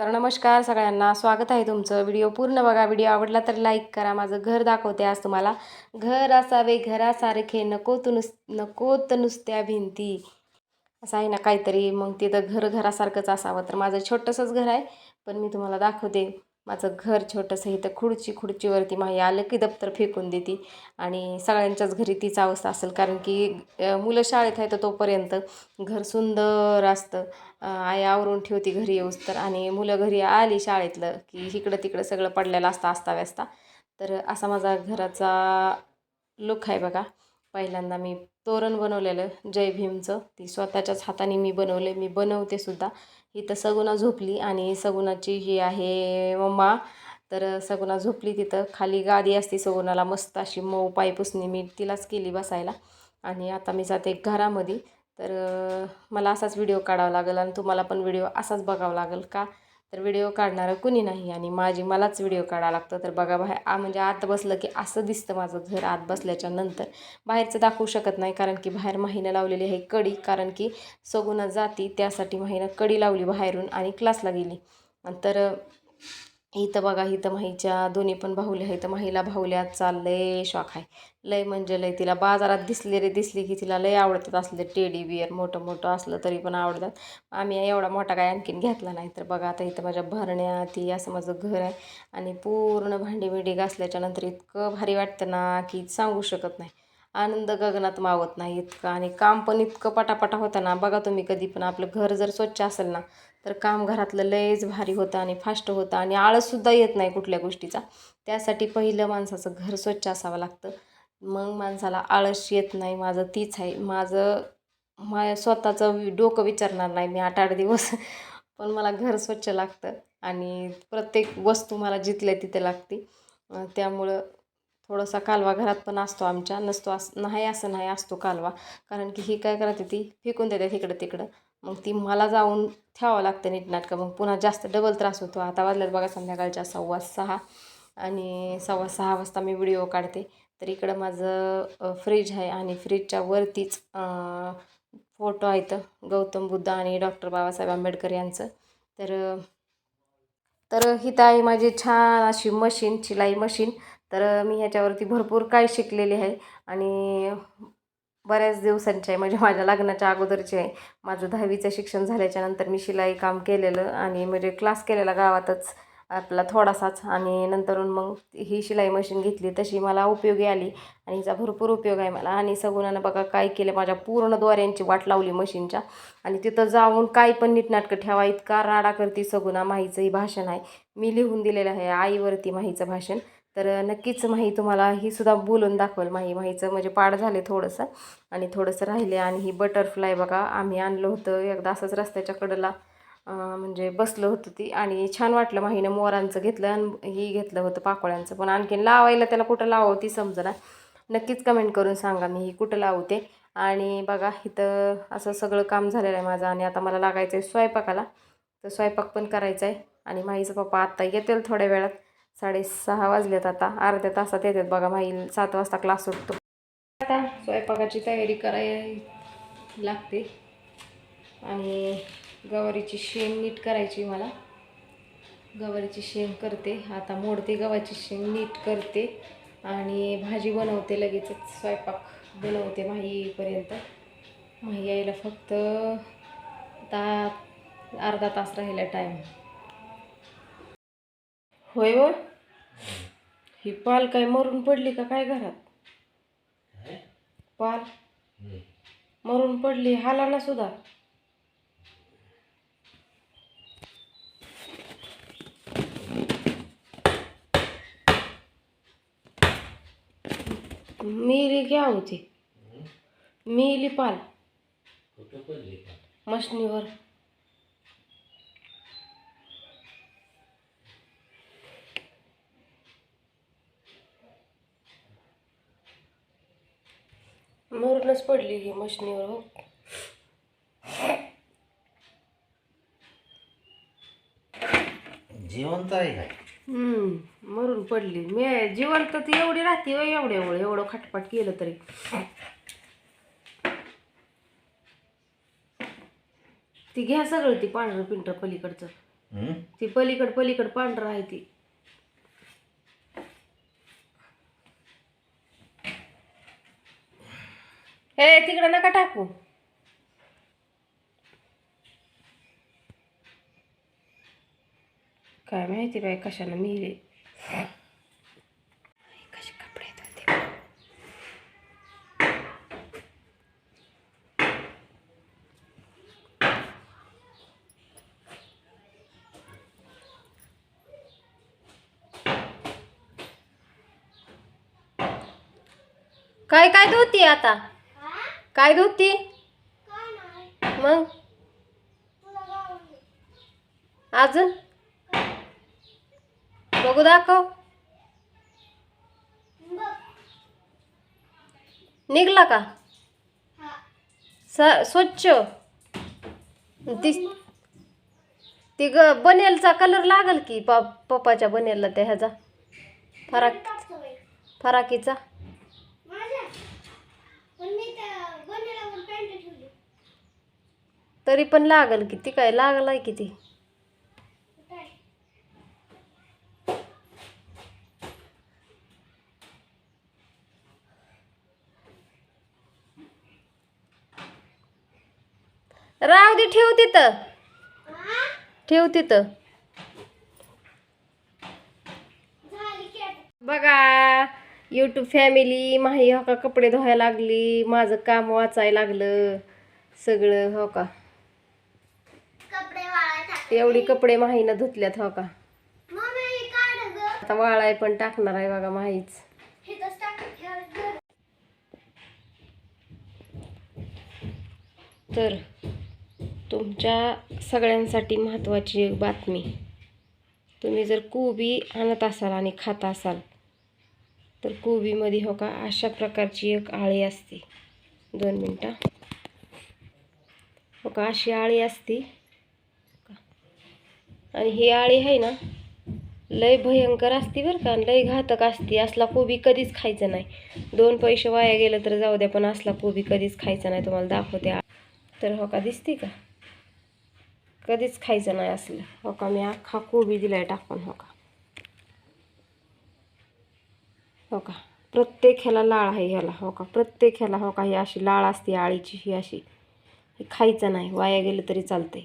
तर नमस्कार सगळ्यांना स्वागत आहे तुमचं. व्हिडिओ पूर्ण बघा. व्हिडिओ आवडला तर लाईक करा. माझं घर दाखवते आज तुम्हाला. घर असावे घरासारखे नको तू नुस नकोत नुसत्या भिंती. असं आहे ना काहीतरी. मग तिथं घर घरासारखंच असावं. तर माझं छोटंसंच घर आहे पण मी तुम्हाला दाखवते. माझं घर छोटंसं इथं खुर्ची खुर्चीवरती माही आलं की दप्तर फेकून देते. आणि सगळ्यांच्याच घरी तीच अवस्था असेल. कारण की मुलं शाळेत आहेत तर तोपर्यंत घर सुंदर असतं. आई आवरून ठेवती घरी येऊस तर. आणि मुलं घरी आली शाळेतलं की इकडं तिकडं सगळं पडलेलं असतं असता व्यस्ता तर असा माझा घराचा लुक आहे बघा. पहिल्यांदा मी तोरण बनवलेलं जय भीमचं. ती स्वतःच्याच हाताने मी बनवले. मी बनवते सुद्धा. इथं सगुणा झोपली आणि सगुणाची ही आहे मम्मा. तर सगुणा झोपली तिथं. खाली गादी असते सगुणाला. मस्त अशी मऊ पायपुसणी मी तिलाच केली बसायला. आणि आता मी जाते घरामध्ये. तर मला असाच व्हिडिओ काढावा लागेल आणि तुम्हाला पण व्हिडिओ असाच बघावा लागेल का? तर व्हिडिओ काढणारं कुणी नाही आणि माझी मलाच व्हिडिओ काढावा लागतं. तर बघा बाहेर आ म्हणजे आत बसलं की असं दिसतं माझं घर आत बसल्याच्या नंतर. बाहेरचं दाखवू शकत नाही कारण की बाहेर माहीनं लावलेली आहे कडी कारण की सगुणा जाती त्यासाठी माहीनं कडी लावली बाहेरून आणि क्लासला गेली. तर इथं बघा इथं माहीच्या दोन्ही पण बाहुल्या आहेत. माहीला बाहुल्याचा लय शॉक आहे. लय म्हणजे लय तिला बाजारात दिसले रे दिसली की तिला लय आवडतात असले टेडी बिअर मोठं मोठं असलं तरी पण आवडतात. आम्ही एवढा मोठा काय आणखीन घेतला नाही. तर बघा आता इथं माझ्या भरण्या ती असं माझं घर आहे. आणि पूर्ण भांडी बिंडी घासल्याच्या नंतर इतकं भारी वाटतं ना की सांगू शकत नाही. आनंद गगनात मावत नाही इतकं. आणि काम पण इतकं पटापटा होतं ना. बघा तुम्ही कधी पण आपलं घर जर स्वच्छ असेल ना तर काम घरातलं लयच भारी होतं आणि फास्ट होतं. आणि आळससुद्धा येत नाही कुठल्या गोष्टीचा. त्यासाठी पहिलं माणसाचं घर स्वच्छ असावं लागतं. मग माणसाला आळस येत नाही. माझं तीच आहे. माझं मा स्वतःचं डोकं विचारणार नाही मी आठ आठ दिवस. पण मला घर स्वच्छ लागतं. आणि प्रत्येक वस्तू मला जिथल्या तिथे लागते. त्यामुळं थोडासा कालवा घरात पण असतो आमच्या. नसतो अस नाही असं नाही असतो कालवा. कारण की ही काय करते ती? फेकून देते इकडं तिकडं. मग ती मला जाऊन ठेवावं लागतं नीटनाटकं. मग पुन्हा जास्त डबल त्रास होतो. आता वाजल्यात बघा संध्याकाळच्या सव्वा सहा आणि सव्वा सहा वाजता मी व्हिडिओ काढते. तर इकडं माझं फ्रीज आहे आणि फ्रीजच्या वरतीच फोटो आहेत. गौतम बुद्ध आणि डॉक्टर बाबासाहेब आंबेडकर यांचं. तर तर हिथं आहे माझी छान अशी मशीन शिलाई मशीन तर मी ह्याच्यावरती भरपूर काय शिकलेली आहे आणि बऱ्याच दिवसांची आहे म्हणजे माझ्या लग्नाच्या अगोदरची आहे माझं दहावीचं शिक्षण झाल्याच्यानंतर मी शिलाई काम केलेलं आणि म्हणजे क्लास केलेला गावातच आपला थोडासाच आणि नंतरून मग ही शिलाई मशीन घेतली तशी मला उपयोगी आली आणि हिचा भरपूर उपयोग आहे मला. आणि सगुणानं बघा काय केलं माझ्या पूर्ण दोऱ्यांची वाट लावली मशीनच्या आणि तिथं जाऊन काय पण नीटनाटकं ठेवा इतका राडा करते सगुणा माहीचंही भाषण आहे. मी लिहून दिलेलं आहे आईवरती माहीचं भाषण. तर नक्कीच माही तुम्हाला ही सुद्धा बोलून दाखवेल माही. माहीचं म्हणजे पाड झाले थोडंसं आणि थोडंसं राहिले आणि ही बटरफ्लाय बघा आम्ही आणलं होतं. एकदा असंच रस्त्याच्या कडेला म्हणजे बसलं होतं ती आणि छान वाटलं माहीनं मोरांचं घेतलं आणि ही घेतलं होतं पाकोळ्यांचं. पण आणखीन लावायला त्याला कुठं लावावं ती समजना. नक्कीच कमेंट करून सांगा मी ही कुठं लावते. आणि बघा इथं असं सगळं काम झालेलं आहे माझं आणि आता मला लागायचं आहे स्वयंपाकाला. तर स्वयंपाक पण करायचा आहे आणि माहीचा पप्पा आत्ता येतील थोड्या वेळात. साडेसहा वाजलेत आता. अर्ध्या तासात येतात बघा भाई सात वाजता क्लास सुटतो. आता स्वयंपाकाची तयारी कराय लागते. आणि गवारीची शेंग नीट करायची मला. गवारीची शेंग करते. आता मोडते गव्हाची शेंग नीट करते. आणि भाजी बनवते लगेचच. स्वयंपाक बनवते माहीपर्यंत. माही यायला फक्त आता अर्धा तास राहिला टाईम होय व? ही पाल काय मरून पडली का काय घरात? पाल? मरून पडली हाला ना सुद्धा? मिली घ्या होती मिली पाल? मशनीवर. मरूनच पडली ही मशनीवर हो जिवंत आहे काय? हम्म, मरून पडली. मी जिवंत ती एवढी राहते हो, एवढं एवढं एवढं खटपट केलं तरी. ती घ्या सगळं ती पांढरं पिंढरं पलीकडचं. हम्म? ती पलीकड पलीकड पांढरं आहे ती. हे तिकडं नका टाकू काय माहिती बाई कशानं मिहिले कसे कपडे धुते. काय काय धुती आता काय धुती मग? अजून? बघू दाखव. निघला का? स स्वच्छ. ती ती ग बनेलचा कलर लागल की पा पप्पाच्या बनेलला त्या ह्याचा? फराक फराकीचा? तरी पण लागल किती काय लागलाय आहे किती? राहू दे ठेव तिथं. ठेव तिथं. बघा यूट्यूब फॅमिली माही हो का कपडे धुवायला लागली माझं काम वाचायला लागलं सगळं हो का? एवढी कपडे माहीनं धुतल्यात हो का? आता वाळाय पण टाकणार आहे बघा माहीच. तर तुमच्या सगळ्यांसाठी महत्त्वाची एक बातमी. तुम्ही जर कोबी आणत असाल आणि खात असाल तर कोबीमध्ये हो का अशा प्रकारची एक आळी असते. दोन मिनटं. हो का अशी आळी असते. आणि ही आळी आहे ना लय भयंकर असते बरं का लय घातक असते. असला कोबी कधीच खायचं नाही. दोन पैसे वाया गेलं तर जाऊ द्या पण असला कोबी कधीच खायचा नाही. तुम्हाला दाखवते तर हो का दिसते का? कधीच खायचं नाही असलं. हो का मी अख्खा कोबी दिलाय टाकून हो का? हो का प्रत्येक ह्याला लाळ आहे ह्याला हो का? प्रत्येक ह्याला हो का ही अशी लाळ असते आळीची ही अशी. हे खायचं नाही. वाया गेलं तरी चालतंय.